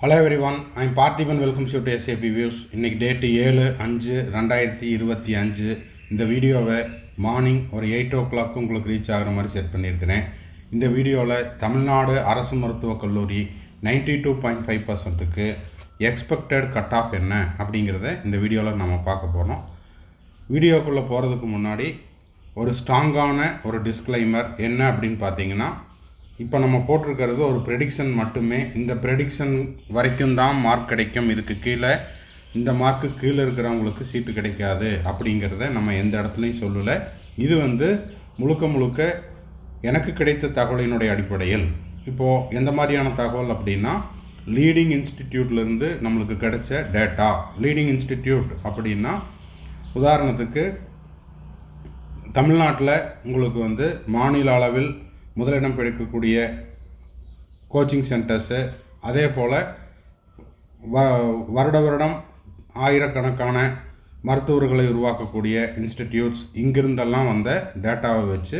Hello everyone I'm Parthiban welcome shoe to SAP views இன்றைக்கி date ஏழு அஞ்சு ரெண்டாயிரத்தி இருபத்தி அஞ்சு. இந்த வீடியோவை மார்னிங் ஒரு எயிட் ஓ கிளாக்கு உங்களுக்கு ரீச் ஆகிற மாதிரி செட் பண்ணியிருக்கிறேன். இந்த வீடியோவில் தமிழ்நாடு அரசு மருத்துவக் கல்லூரி நைன்டி டூ பாயிண்ட் ஃபைவ் பர்சன்ட்டுக்கு எக்ஸ்பெக்டட் கட் ஆஃப் என்ன அப்படிங்கிறத இந்த வீடியோவில் நம்ம பார்க்க போகிறோம் வீடியோக்குள்ளே போகிறதுக்கு முன்னாடி ஒரு ஸ்ட்ராங்கான ஒரு டிஸ்க்ளைமர் என்ன அப்படின்னு பார்த்தீங்கன்னா இப்போ நம்ம போட்டிருக்கிறது ஒரு ப்ரெடிக்ஷன் மட்டுமே. இந்த ப்ரெடிக்ஷன் வரைக்கும் தான் மார்க் கிடைக்கும். இதுக்கு கீழே இந்த மார்க்கு கீழே இருக்கிறவங்களுக்கு சீட்டு கிடைக்காது அப்படிங்கிறத நம்ம எந்த இடத்துலையும் சொல்லலை. இது வந்து முழுக்க முழுக்க எனக்கு கிடைத்த தகவலினுடைய அடிப்படையில். இப்போது எந்த மாதிரியான தகவல் அப்படின்னா லீடிங் இன்ஸ்டிடியூட்லேருந்து நம்மளுக்கு கிடைச்ச டேட்டா லீடிங் இன்ஸ்டிடியூட் அப்படின்னா உதாரணத்துக்கு தமிழ்நாட்டில் உங்களுக்கு வந்து மாநில அளவில் முதலிடம் பிடிக்கக்கூடிய கோச்சிங் சென்டர்ஸு அதே போல் வ வருட வருடம் ஆயிரக்கணக்கான மருத்துவர்களை உருவாக்கக்கூடிய இன்ஸ்டிடியூட்ஸ் இங்கிருந்தெல்லாம் வந்த டேட்டாவை வச்சு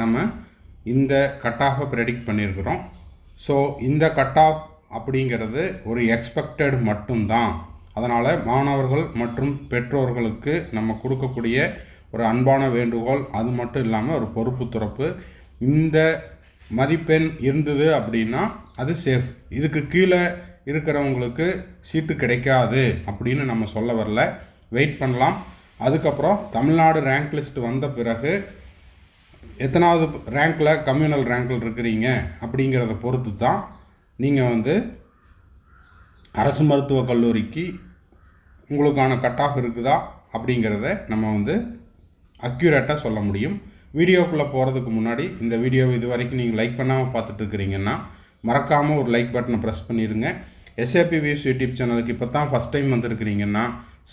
நம்ம இந்த கட் ஆஃபை ப்ரெடிக்ட் பண்ணியிருக்கிறோம். ஸோ இந்த கட் ஆஃப் அப்படிங்கிறது ஒரு எக்ஸ்பெக்டட் மட்டும்தான். அதனால் மாணவர்கள் மற்றும் பெற்றோர்களுக்கு நம்ம கொடுக்கக்கூடிய ஒரு அன்பான வேண்டுகோள் அது மட்டும் இல்லாமல் ஒரு பொறுப்பு துறப்பு இந்த மதிப்பெண் இருந்தது அப்படின்னா அது சேஃப் இதுக்கு கீழே இருக்கிறவங்களுக்கு சீட்டு கிடைக்காது அப்படின்னு நம்ம சொல்ல வரல. வெயிட் பண்ணலாம். அதுக்கப்புறம் தமிழ்நாடு ரேங்க் லிஸ்ட் வந்த பிறகு எத்தனாவது ரேங்க்கில் கம்யூனல் ரேங்கில் இருக்கிறீங்க அப்படிங்கிறத பொறுத்து தான் நீங்கள் வந்து அரசு மருத்துவக் கல்லூரிக்கு உங்களுக்கான கட் ஆஃப் இருக்குதா அப்படிங்கிறத நம்ம வந்து அக்யூரேட்டாக சொல்ல முடியும். வீடியோக்குள்ளே போகிறதுக்கு முன்னாடி இந்த வீடியோவை இது வரைக்கும் நீங்கள் லைக் பண்ணாமல் பார்த்துட்டு இருக்கிறீங்கன்னா மறக்காமல் ஒரு லைக் பட்டனை ப்ரெஸ் பண்ணிடுங்க. எஸ்ஏபி வியூஸ் யூடியூப் சேனலுக்கு இப்போ தான் ஃபஸ்ட் டைம் வந்திருக்கிறீங்கன்னா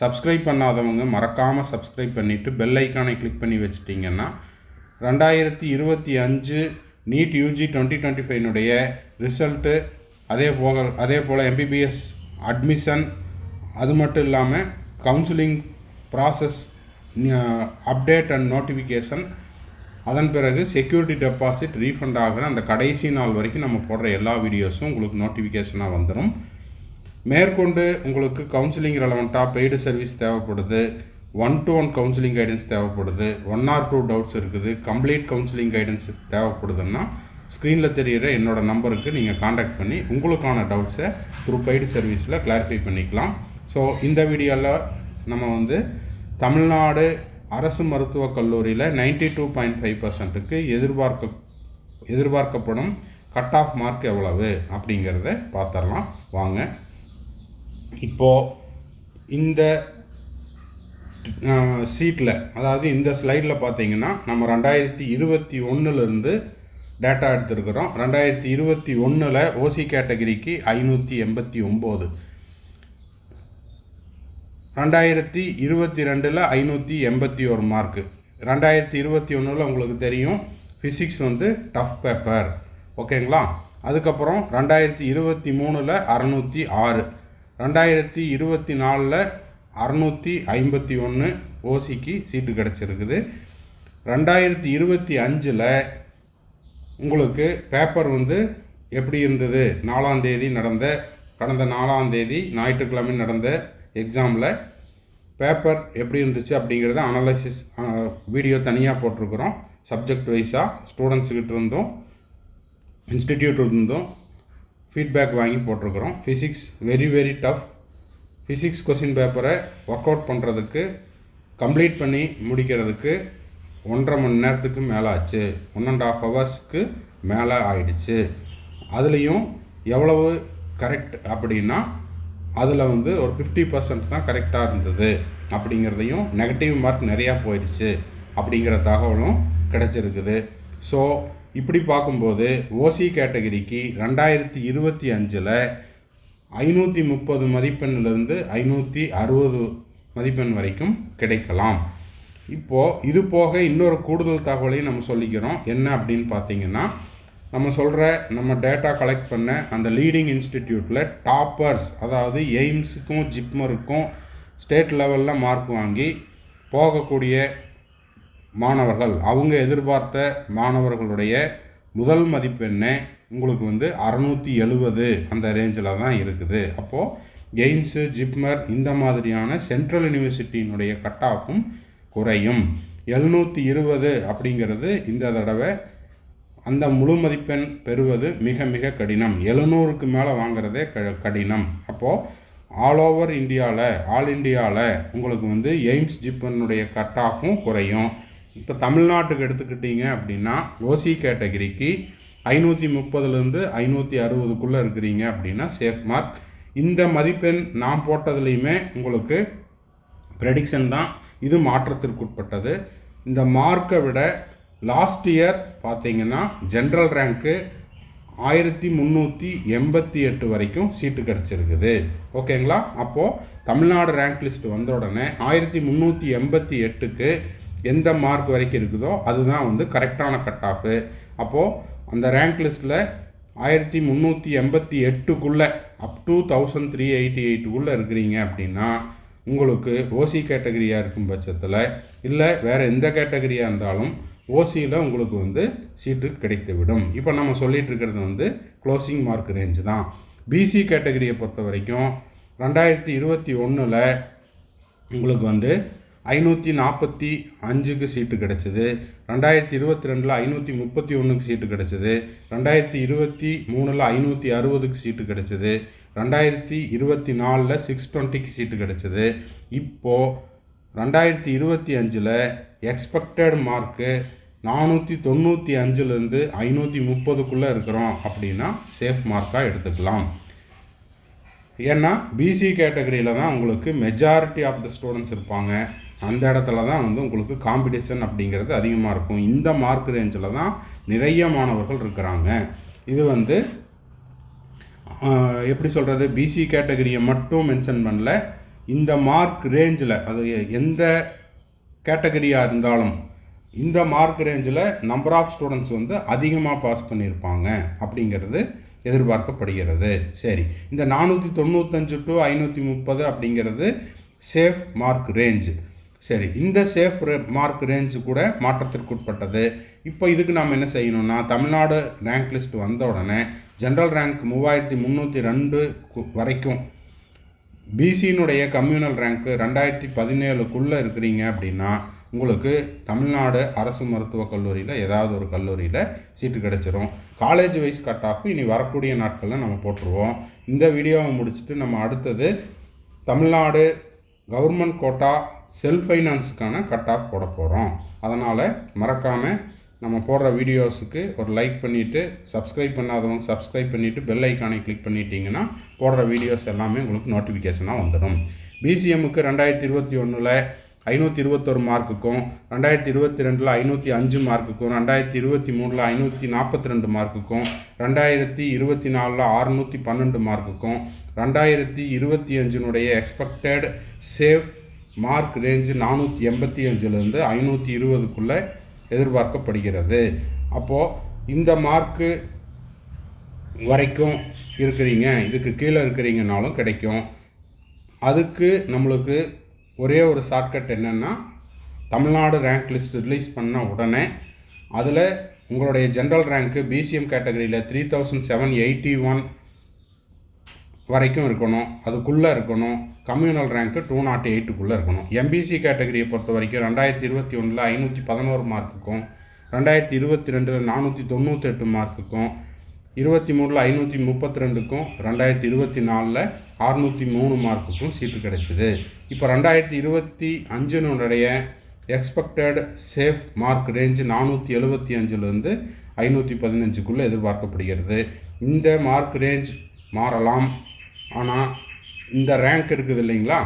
சப்ஸ்கிரைப் பண்ணாதவங்க மறக்காமல் சப்ஸ்கிரைப் பண்ணிவிட்டு பெல் ஐக்கானை கிளிக் பண்ணி வச்சுட்டிங்கன்னா ரெண்டாயிரத்தி இருபத்தி அஞ்சு நீட் யூஜி டுவெண்ட்டி டுவெண்ட்டி ஃபைவனுடைய ரிசல்ட்டு அதே போக அதே போல் எம்பிபிஎஸ் அட்மிஷன் அது மட்டும் இல்லாமல் counselling process update and notification அதன் பிறகு செக்யூரிட்டி டெபாசிட் ரீஃபண்ட் ஆகிற அந்த கடைசி நாள் வரைக்கும் நம்ம போடுற எல்லா வீடியோஸும் உங்களுக்கு நோட்டிஃபிகேஷனாக வந்துடும் மேற்கொண்டு உங்களுக்கு கவுன்சிலிங் ரெலவெண்ட்டாக பெய்டு சர்வீஸ் தேவைப்படுது. One to one counselling guidance தேவைப்படுது. ஒன் ஆர் டூ டவுட்ஸ் இருக்குது. கம்ப்ளீட் கவுன்சிலிங் கைடன்ஸ் தேவைப்படுதுன்னா ஸ்க்ரீனில் தெரிகிற என்னோடய நம்பருக்கு நீங்கள் காண்டாக்ட் பண்ணி உங்களுக்கான டவுட்ஸை த்ரூ பெய்டு சர்வீஸில் கிளாரிஃபை பண்ணிக்கலாம். ஸோ இந்த வீடியோவில் நம்ம வந்து தமிழ்நாடு அரசு மருத்துவக் கல்லூரியில் நைன்டி டூ பாயிண்ட் ஃபைவ் பர்சன்ட்டுக்கு எதிர்பார்க்க எதிர்பார்க்கப்படும் கட் ஆஃப் மார்க் எவ்வளவு அப்படிங்கிறத பார்த்துடலாம் வாங்க. இப்போது இந்த சீட்டில் அதாவது இந்த ஸ்லைடில் பார்த்தீங்கன்னா நம்ம ரெண்டாயிரத்தி இருபத்தி ஒன்றுலேருந்து டேட்டா எடுத்திருக்கிறோம். ரெண்டாயிரத்தி இருபத்தி ஒன்றில் ஓசி கேட்டகரிக்கு ஐநூற்றி எண்பத்தி ஒம்பது ரெண்டாயிரத்தி இருபத்தி ரெண்டில் ஐநூற்றி எண்பத்தி ஒரு மார்க்கு ரெண்டாயிரத்தி இருபத்தி ஒன்றில் உங்களுக்கு தெரியும் ஃபிசிக்ஸ் வந்து டஃப் பேப்பர் ஓகேங்களா அதுக்கப்புறம் ரெண்டாயிரத்தி இருபத்தி மூணில் அறநூற்றி ஆறு. ரெண்டாயிரத்தி இருபத்தி நாலில் அறநூற்றி ஐம்பத்தி ஒன்று ஓசிக்கு சீட்டு கிடச்சிருக்குது. ரெண்டாயிரத்தி இருபத்தி அஞ்சில் உங்களுக்கு பேப்பர் வந்து எப்படி இருந்தது? நாலாம் தேதி நடந்த கடந்த நாலாம் தேதி ஞாயிற்றுக்கிழமை நடந்த எக்ஸாமில் பேப்பர் எப்படி இருந்துச்சு அப்படிங்கிறத அனலைசிஸ் வீடியோ தனியாக போட்டிருக்கிறோம். சப்ஜெக்ட் வைஸாக ஸ்டூடெண்ட்ஸுக்கிட்ட இருந்தும் இன்ஸ்டிடியூட் இருந்தும் ஃபீட்பேக் வாங்கி போட்டிருக்கிறோம். Physics very very tough physics question பேப்பரை ஒர்க் அவுட் பண்ணுறதுக்கு கம்ப்ளீட் பண்ணி முடிக்கிறதுக்கு ஒன்றரை மணி நேரத்துக்கு மேலே ஆச்சு. ஒன் அண்ட் ஆஃப் ஹவர்ஸ்க்கு மேலே ஆயிடுச்சு. அதுலேயும் எவ்வளவு கரெக்ட் அப்படின்னா அதில் வந்து ஒரு ஃபிஃப்டி பர்சன்ட் தான் கரெக்டாக இருந்தது. அப்படிங்கிறதையும் நெகட்டிவ் மார்க் நிறையா போயிடுச்சு அப்படிங்கிற தகவலும் கிடச்சிருக்குது. ஸோ இப்படி பார்க்கும்போது ஓசி கேட்டகரிக்கு ரெண்டாயிரத்தி இருபத்தி அஞ்சில் ஐநூற்றி முப்பது மதிப்பெண்ணிலிருந்து ஐநூற்றி அறுபது மதிப்பெண் வரைக்கும் கிடைக்கலாம். இப்போது இது போக இன்னொரு கூடுதல் தகவலையும் நம்ம சொல்லிக்கிறோம். என்ன அப்படின்னு பார்த்தீங்கன்னா நம்ம சொல்கிற நம்ம டேட்டா கலெக்ட் பண்ண அந்த லீடிங் இன்ஸ்டிடியூட்டில் டாப்பர்ஸ் அதாவது எய்ம்ஸுக்கும் ஜிப்மருக்கும் ஸ்டேட் லெவலில் மார்க் வாங்கி போகக்கூடிய மாணவர்கள் அவங்க எதிர்பார்த்த மாணவர்களுடைய முதல் மதிப்பெண்ணே உங்களுக்கு வந்து அறநூற்றி எழுபது அந்த ரேஞ்சில் தான் இருக்குது. அப்போது எய்ம்ஸு ஜிப்மர் இந்த மாதிரியான சென்ட்ரல் யூனிவர்சிட்டியினுடைய கட் ஆஃபும் குறையும். எழுநூற்றி இருபது அப்படிங்கிறது இந்த தடவை அந்த முழு மதிப்பெண் பெறுவது மிக மிக கடினம். எழுநூறுக்கு மேலே வாங்குறதே க கடினம். அப்போது ஆல் ஓவர் இந்தியாவில் ஆல் இந்தியாவில் உங்களுக்கு வந்து எய்ம்ஸ் ஜிப்பனுடைய கட் ஆஃபும் குறையும். இப்போ தமிழ்நாட்டுக்கு எடுத்துக்கிட்டீங்க அப்படின்னா ஓசி கேட்டகிரிக்கு ஐநூற்றி முப்பதுலேருந்து ஐநூற்றி அறுபதுக்குள்ளே இருக்கிறீங்க அப்படின்னா சேஃப் மார்க் இந்த மதிப்பெண் நான் போட்டதுலேயுமே உங்களுக்கு ப்ரெடிக்ஷன் தான். இது மாற்றத்திற்குட்பட்டது. இந்த மார்க்கை விட லாஸ்ட் இயர் பார்த்தீங்கன்னா ஜென்ரல் ரேங்க்கு ஆயிரத்தி முந்நூற்றி எண்பத்தி எட்டு வரைக்கும் சீட்டு கிடச்சிருக்குது. ஓகேங்களா? அப்போது தமிழ்நாடு ரேங்க் லிஸ்ட் வந்த உடனே ஆயிரத்தி முந்நூற்றி எண்பத்தி எட்டுக்கு எந்த மார்க் வரைக்கும் இருக்குதோ அதுதான் வந்து கரெக்டான கட் ஆஃபு அப்போது அந்த ரேங்க் லிஸ்ட்டில் ஆயிரத்தி முந்நூற்றி எண்பத்தி எட்டுக்குள்ளே up to thousand three eighty எயிட்டுக்குள்ளே இருக்கிறீங்க அப்படின்னா உங்களுக்கு ஓசி கேட்டகரியாக இருக்கும் பட்சத்தில் இல்லை வேறு எந்த கேட்டகரியாக இருந்தாலும் ஓசியில் உங்களுக்கு வந்து சீட்டு கிடைத்துவிடும். இப்போ நம்ம சொல்லிகிட்டு இருக்கிறது வந்து க்ளோசிங் மார்க் ரேஞ்சு தான். பிசி கேட்டகரியை பொறுத்த வரைக்கும் ரெண்டாயிரத்தி இருபத்தி ஒன்றில் உங்களுக்கு வந்து ஐநூற்றி நாற்பத்தி அஞ்சுக்கு சீட்டு கிடச்சிது. ரெண்டாயிரத்தி இருபத்தி ரெண்டில் ஐநூற்றி முப்பத்தி ஒன்றுக்கு சீட்டு கிடச்சிது. ரெண்டாயிரத்தி இருபத்தி மூணில் ஐநூற்றி அறுபதுக்கு சீட்டு கிடச்சிது. ரெண்டாயிரத்தி இருபத்தி நாலில் சிக்ஸ் டுவெண்ட்டிக்கு சீட்டு கிடச்சிது. இப்போது ரெண்டாயிரத்தி இருபத்தி அஞ்சில் எக்ஸ்பெக்டட் மார்க்கு நானூற்றி தொண்ணூற்றி அஞ்சுலேருந்து ஐநூற்றி முப்பதுக்குள்ளே இருக்கிறோம் அப்படின்னா சேஃப் மார்க்காக எடுத்துக்கலாம். ஏன்னா பிசி கேட்டகரியில் தான் உங்களுக்கு மெஜாரிட்டி ஆஃப் த ஸ்டூடெண்ட்ஸ் இருப்பாங்க. அந்த இடத்துல தான் வந்து உங்களுக்கு காம்படிஷன் அப்படிங்கிறது அதிகமாக இருக்கும். இந்த மார்க் ரேஞ்சில் தான் நிறைய மாணவர்கள் இருக்கிறாங்க. இது வந்து எப்படி சொல்கிறது பிசி கேட்டகரியை மட்டும் மென்ஷன் பண்ணல. இந்த மார்க் ரேஞ்சில் அது எந்த கேட்டகரியாக இருந்தாலும் இந்த மார்க் ரேஞ்சில் நம்பர் ஆஃப் ஸ்டூடெண்ட்ஸ் வந்து அதிகமாக பாஸ் பண்ணியிருப்பாங்க அப்படிங்கிறது எதிர்பார்க்கப்படுகிறது. சரி இந்த நானூற்றி தொண்ணூத்தஞ்சு டு ஐநூற்றி முப்பது அப்படிங்கிறது சேஃப் மார்க் ரேஞ்சு சரி இந்த சேஃப் மார்க் ரேஞ்சு கூட மாற்றத்திற்குட்பட்டது இப்போ இதுக்கு நாம் என்ன செய்யணும்னா தமிழ்நாடு ரேங்க் லிஸ்ட் வந்த உடனே ஜென்ரல் ரேங்க் மூவாயிரத்தி முந்நூற்றி ரெண்டு கு- வரைக்கும் பிசியினுடைய கம்யூனல் ரேங்க்கு ரெண்டாயிரத்தி பதினேழுக்குள்ளே இருக்கிறீங்க அப்படின்னா உங்களுக்கு தமிழ்நாடு அரசு மருத்துவக் கல்லூரியில் ஏதாவது ஒரு கல்லூரியில் சீட்டு கிடைச்சிரும். காலேஜ் வைஸ் கட் ஆஃப் இனி வரக்கூடிய நாட்களில் நம்ம போட்டுருவோம். இந்த வீடியோவை முடிச்சுட்டு நம்ம அடுத்தது தமிழ்நாடு கவர்மெண்ட் கோட்டா செல்ஃப் ஃபைனான்ஸுக்கான கட் ஆஃப் போட போகிறோம் அதனால் மறக்காமல் நம்ம போடுற வீடியோஸுக்கு ஒரு லைக் பண்ணிவிட்டு சப்ஸ்கிரைப் பண்ணாதவங்க சப்ஸ்கிரைப் பண்ணிவிட்டு பெல் ஐக்கானை கிளிக் பண்ணிட்டீங்கன்னா போடுற வீடியோஸ் எல்லாமே உங்களுக்கு நோட்டிஃபிகேஷனாக வந்துடும் பிசிஎம்முக்கு ரெண்டாயிரத்தி இருபத்தி ஒன்றில் ஐநூற்றி இருபத்தொரு மார்க்குக்கும் ரெண்டாயிரத்தி இருபத்தி ரெண்டில் ஐநூற்றி அஞ்சு மார்க்குக்கும் ரெண்டாயிரத்தி இருபத்தி மூணில் ஐநூற்றி நாற்பத்தி ரெண்டு மார்க்குக்கும் ரெண்டாயிரத்தி இருபத்தி நாலில் அறுநூற்றி பன்னெண்டு மார்க்குக்கும் ரெண்டாயிரத்தி இருபத்தி அஞ்சினுடைய எக்ஸ்பெக்டட் சேவ் மார்க் ரேஞ்சு நானூற்றி எண்பத்தி அஞ்சுலேருந்து ஐநூற்றி இருபதுக்குள்ளே எதிர்பார்க்கப்படுகிறது. அப்போது இந்த மார்க்கு வரைக்கும் இருக்கிறீங்க இதுக்கு கீழே இருக்கிறீங்கனாலும் கிடைக்கும். அதுக்கு நம்மளுக்கு ஒரே ஒரு ஷார்ட்கட் என்னென்னா தமிழ்நாடு ரேங்க் லிஸ்ட் ரிலீஸ் பண்ண உடனே அதில் உங்களுடைய ஜென்ரல் ரேங்க்கு பிசிஎம் கேட்டகரியில் three thousand seven eighty one வரைக்கும் இருக்கணும். அதுக்குள்ளே இருக்கணும். கம்யூனல் ரேங்க்கு டூ நாட் எயிட்டுக்குள்ளே இருக்கணும். எம்பிசி கேட்டகரியை பொறுத்த வரைக்கும் ரெண்டாயிரத்தி இருபத்தி ஒன்றில் ஐநூற்றி பதினோரு மார்க்குக்கும் ரெண்டாயிரத்தி இருபத்தி ரெண்டில் நானூற்றி தொண்ணூத்தெட்டு மார்க்குக்கும் இருபத்தி மூணில் ஐநூற்றி முப்பத்தி ரெண்டுக்கும் ரெண்டாயிரத்தி இருபத்தி நாலில் அறுநூற்றி மூணு மார்க்குக்கும் சீட்டு கிடைச்சிது. இப்போ ரெண்டாயிரத்தி இருபத்தி அஞ்சினுடைய எக்ஸ்பெக்டட் சேஃப் மார்க் ரேஞ்சு நானூற்றி எழுபத்தி அஞ்சுலேருந்து ஐநூற்றி பதினஞ்சுக்குள்ளே எதிர்பார்க்கப்படுகிறது. இந்த மார்க் ரேஞ்ச் மாறலாம். ஆனால் இந்த ரேங்க் இருக்குது இல்லைங்களா?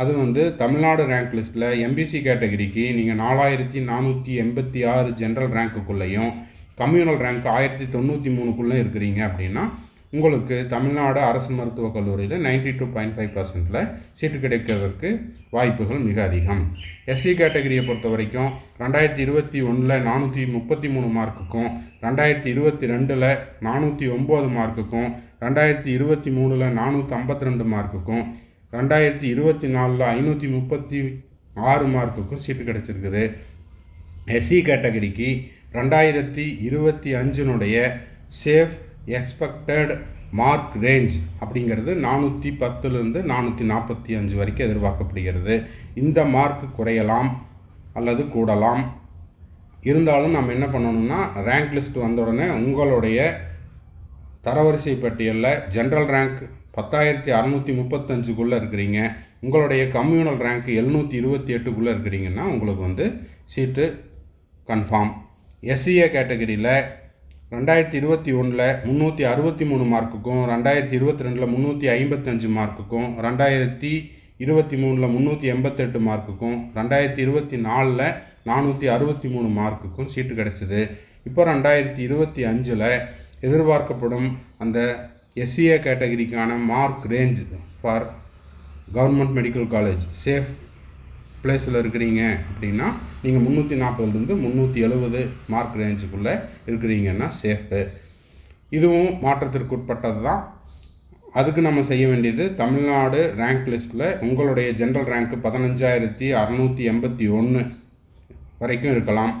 அது வந்து தமிழ்நாடு ரேங்க் லிஸ்ட்டில் எம்பிசி கேட்டகரிக்கு நீங்கள் நாலாயிரத்தி நானூற்றி எண்பத்தி ஆறு ஜென்ரல் ரேங்க்குள்ளேயும் கம்யூனல் ரேங்க் ஆயிரத்தி தொண்ணூற்றி மூணுக்குள்ளே இருக்கிறீங்க அப்படின்னா உங்களுக்கு தமிழ்நாடு அரசு மருத்துவக் கல்லூரியில் நைன்டி டூ பாயிண்ட் ஃபைவ் பர்சன்ட்டில் சீட்டு கிடைக்கிறதுக்கு வாய்ப்புகள் மிக அதிகம். எஸ்சி கேட்டகரியை பொறுத்த வரைக்கும் ரெண்டாயிரத்தி இருபத்தி ஒன்றில் நானூற்றி முப்பத்தி மூணு மார்க்குக்கும் ரெண்டாயிரத்தி இருபத்தி ரெண்டில் நானூற்றி ஒம்பது மார்க்குக்கும் ரெண்டாயிரத்தி இருபத்தி மூணில் நானூற்றி ஐம்பத்தி ரெண்டு மார்க்குக்கும் ரெண்டாயிரத்தி இருபத்தி நாலில் ஐநூற்றி முப்பத்தி ஆறு மார்க்குக்கும் சீட்டு கிடச்சிருக்குது. எஸ்சி கேட்டகரிக்கு ரெண்டாயிரத்தி இருபத்தி அஞ்சினுடைய சேஃப் எக்ஸ்பெக்டட் மார்க் ரேஞ்ச் அப்படிங்கிறது நானூற்றி பத்துலேருந்து நானூற்றி நாற்பத்தி அஞ்சு வரைக்கும் எதிர்பார்க்கப்படுகிறது. இந்த மார்க் குறையலாம் அல்லது கூடலாம். இருந்தாலும் நம்ம என்ன பண்ணணும்னா ரேங்க் லிஸ்ட் வந்த உடனே உங்களுடைய தரவரிசை பட்டியலில் ஜென்ரல் ரேங்க் பத்தாயிரத்தி அறநூற்றி முப்பத்தஞ்சுக்குள்ளே இருக்கிறீங்க. உங்களுடைய கம்யூனல் ரேங்க் எழுநூற்றி இருபத்தி எட்டுக்குள்ளே இருக்கிறீங்கன்னா உங்களுக்கு வந்து சீட்டு கன்ஃபார்ம் எஸ்சிஏ கேட்டகரியில் ரெண்டாயிரத்தி இருபத்தி ஒன்றில் முந்நூற்றி அறுபத்தி மூணு மார்க்குக்கும் ரெண்டாயிரத்தி இருபத்தி ரெண்டில் முந்நூற்றி ஐம்பத்தஞ்சு மார்க்குக்கும் ரெண்டாயிரத்தி இருபத்தி மூணில் முந்நூற்றி எண்பத்தெட்டு மார்க்குக்கும் ரெண்டாயிரத்தி இருபத்தி நாலில் நானூற்றி அறுபத்தி மூணு மார்க்குக்கும் சீட்டு கிடச்சிது. இப்போ ரெண்டாயிரத்தி இருபத்தி அஞ்சில் எதிர்பார்க்கப்படும் அந்த SCA கேட்டகரிக்கான mark range for government medical college safe பிளேஸில் இருக்கிறீங்க அப்படின்னா நீங்கள் முந்நூற்றி நாற்பதுலேருந்து முந்நூற்றி எழுபது மார்க் ரேஞ்சுக்குள்ளே இருக்கிறீங்கன்னா சேஃபு. இதுவும் மாற்றத்திற்கு உட்பட்டது தான் அதுக்கு நம்ம செய்ய வேண்டியது தமிழ்நாடு ரேங்க் லிஸ்ட்டில் உங்களுடைய ஜென்ரல் ரேங்க்கு பதினஞ்சாயிரத்தி அறநூற்றி எண்பத்தி ஒன்று வரைக்கும் இருக்கலாம்.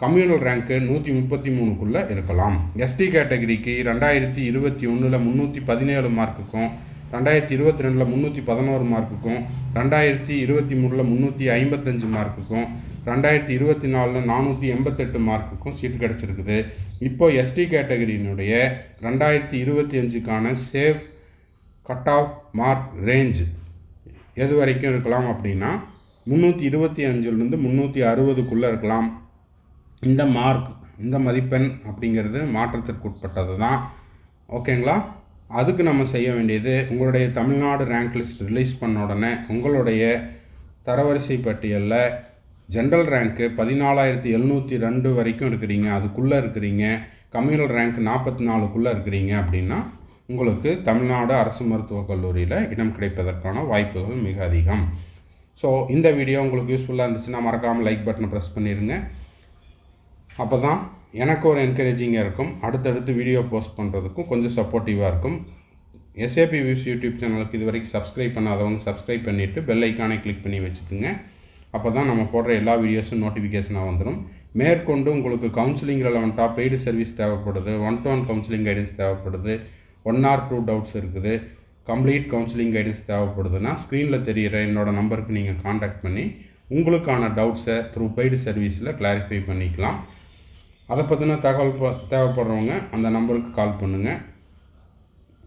கம்யூனல் ரேங்க்கு நூற்றி முப்பத்தி மூணுக்குள்ளே இருக்கலாம். எஸ்டி கேட்டகரிக்கு ரெண்டாயிரத்தி இருபத்தி ஒன்றில் முந்நூற்றி பதினேழு மார்க்குக்கும் ரெண்டாயிரத்தி இருபத்தி ரெண்டில் முந்நூற்றி பதினோரு மார்க்குக்கும் ரெண்டாயிரத்தி இருபத்தி மூணில் முந்நூற்றி ஐம்பத்தஞ்சு மார்க்குக்கும் ரெண்டாயிரத்தி இருபத்தி நாலில் நானூற்றி எண்பத்தெட்டு மார்க்குக்கும் சீட்டு கிடச்சிருக்குது. இப்போ எஸ்டி கேட்டகரியினுடைய ரெண்டாயிரத்தி இருபத்தி அஞ்சுக்கான save cut off mark range எது வரைக்கும் இருக்கலாம் அப்படின்னா முந்நூற்றி இருபத்தி அஞ்சுலேருந்து முந்நூற்றி அறுபதுக்குள்ளே இருக்கலாம். இந்த மார்க் இந்த மதிப்பெண் அப்படிங்கிறது மாற்றத்திற்கு உட்பட்டது தான் ஓகேங்களா அதுக்கு நம்ம செய்ய வேண்டியது உங்களுடைய தமிழ்நாடு ரேங்க் லிஸ்ட் ரிலீஸ் பண்ண உடனே உங்களுடைய தரவரிசை பட்டியலில் ஜென்ரல் ரேங்க்கு பதினாலாயிரத்தி எழுநூற்றி ரெண்டு வரைக்கும் இருக்கிறீங்க அதுக்குள்ளே இருக்கிறீங்க கம்யூனல் ரேங்க் நாற்பத்தி நாலுக்குள்ளே இருக்கிறீங்க அப்படின்னா உங்களுக்கு தமிழ்நாடு அரசு மருத்துவக் கல்லூரியில் இடம் கிடைப்பதற்கான வாய்ப்புகள் மிக அதிகம். ஸோ இந்த வீடியோ உங்களுக்கு யூஸ்ஃபுல்லாக இருந்துச்சுன்னா மறக்காமல் லைக் பட்டனை ப்ரெஸ் பண்ணிடுங்க அப்போ தான் எனக்கு ஒரு என்கரேஜிங்காக இருக்கும். அடுத்தடுத்து வீடியோ போஸ்ட் பண்ணுறதுக்கும் கொஞ்சம் சப்போர்ட்டிவாக இருக்கும். எஸ்ஏபி வியூஸ் யூடியூப் சேனலுக்கு இது வரைக்கும் சப்ஸ்கிரைப் பண்ணாதவங்க சப்ஸ்கிரைப் பண்ணிவிட்டு பெல் ஐக்கானை கிளிக் பண்ணி வச்சுக்கோங்க. அப்போ தான் நம்ம போடுற எல்லா வீடியோஸும் நோட்டிஃபிகேஷனாக வந்துடும் மேற்கொண்டு உங்களுக்கு கவுன்சிலிங் ரெலவெண்ட்டாக பெய்டு சர்வீஸ் தேவைப்படுது one to one counselling guidance தேவைப்படுது ஒன் ஆர் டூ டவுட்ஸ் இருக்குது கம்ப்ளீட் கவுன்சிலிங் கைடன்ஸ் தேவைப்படுதுன்னா ஸ்க்ரீனில் தெரிகிற என்னோடய நம்பருக்கு நீங்கள் காண்டாக்ட் பண்ணி உங்களுக்கான டவுட்ஸை த்ரூ பெய்டு சர்வீஸில் கிளாரிஃபை பண்ணிக்கலாம். அதை பற்றின தகவல் ப- தேவைப்படுறவங்க அந்த நம்பருக்கு கால் பண்ணுங்கள்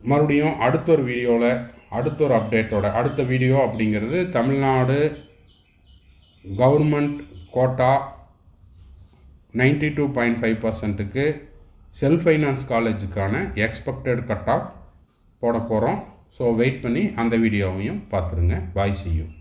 மறுபடியும் அடுத்த ஒரு வீடியோவில் அடுத்த ஒரு அப்டேட்டோட அடுத்த வீடியோ அப்படிங்கிறது Tamil Nadu government quota ninety two point five பர்சன்ட்டுக்கு செல்ஃப் ஃபைனான்ஸ் காலேஜுக்கான எக்ஸ்பெக்டட் கட் ஆஃப் போட போகிறோம் ஸோ வெயிட் பண்ணி அந்த வீடியோவையும் பார்த்துருங்க. பாய் செய்யும்